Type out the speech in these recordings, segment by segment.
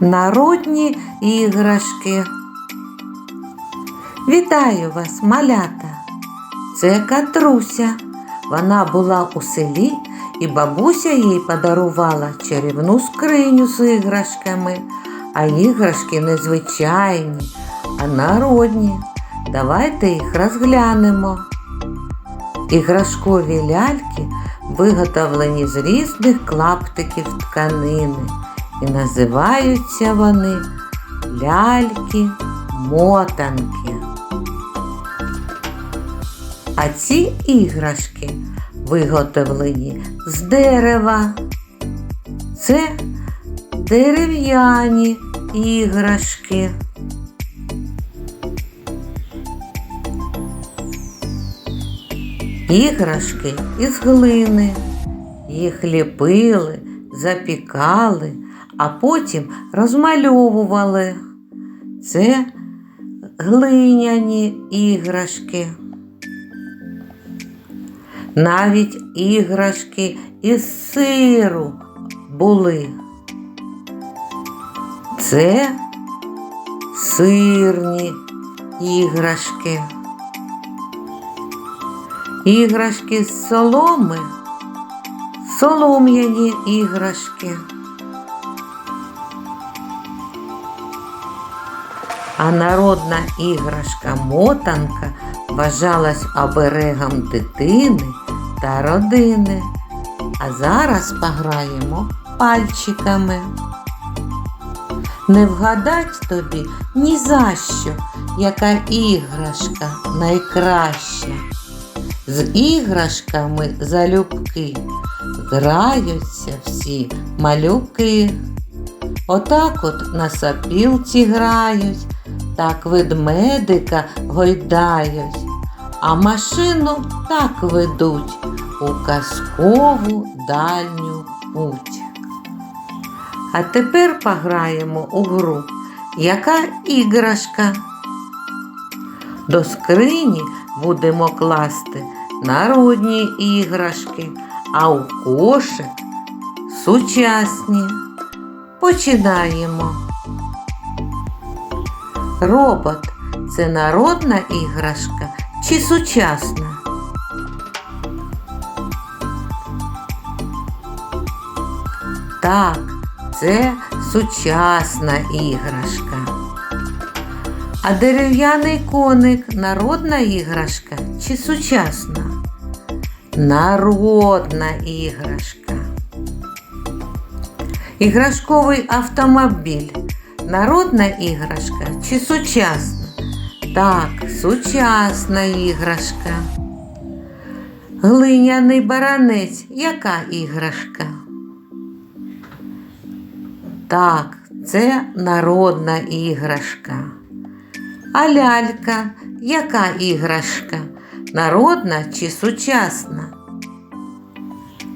Народні іграшки. Вітаю вас, малята! Це Катруся. Вона була у селі, і бабуся їй подарувала чарівну скриню з іграшками, а іграшки не звичайні, а народні. Давайте їх розглянемо. Іграшкові ляльки виготовлені з різних клаптиків тканини і називаються вони ляльки-мотанки. А ці іграшки виготовлені з дерева. Це дерев'яні іграшки. Іграшки із глини. Їх ліпили, запікали, а потім розмальовували. Це глиняні іграшки. Навіть іграшки із сиру були. Це сирні іграшки. Іграшки з соломи, солом'яні іграшки. А народна іграшка мотанка вважалась оберегом дитини та родини. А зараз пограємо пальчиками. Не вгадать тобі ні за що, яка іграшка найкраща. З іграшками залюбки граються всі малюки. Отак от на сапілці грають, так ведмедика гойдають, а машину так ведуть у казкову дальню путь. А тепер пограємо у гру, яка іграшка. До скрині будемо класти народні іграшки, а у кошик сучасні. Починаємо. Робот це народна іграшка чи сучасна? Так, це сучасна іграшка. А дерев'яний коник народна іграшка чи сучасна? Народна іграшка. Іграшковий автомобіль. Народна іграшка чи сучасна? Так, сучасна іграшка. Глиняний баранець. Яка іграшка? Так, це народна іграшка. А лялька яка іграшка? Народна чи сучасна?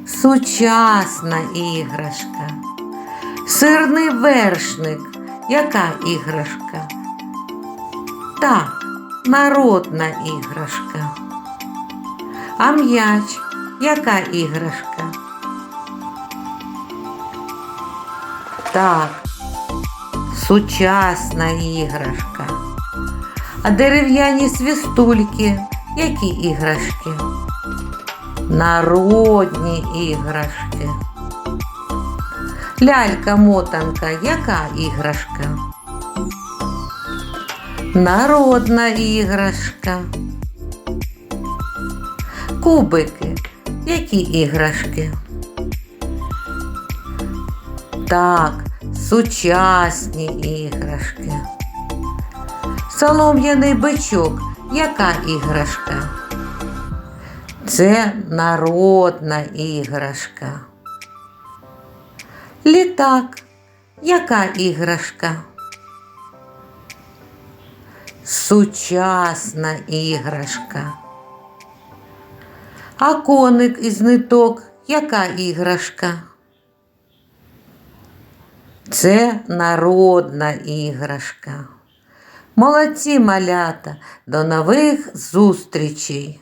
Сучасна іграшка. Сирний вершник яка іграшка? Так, народна іграшка. А м'яч яка іграшка? Так, сучасна іграшка. А дерев'яні свістульки які іграшки? Народні іграшки. Лялька-мотанка яка іграшка? Народна іграшка. Кубики які іграшки? Так, сучасні іграшки. Солом'яний бичок яка іграшка? Це народна іграшка. Літак яка іграшка? Сучасна іграшка. А коник із ниток яка іграшка? Це народна іграшка. Молодці малята, до нових зустрічей!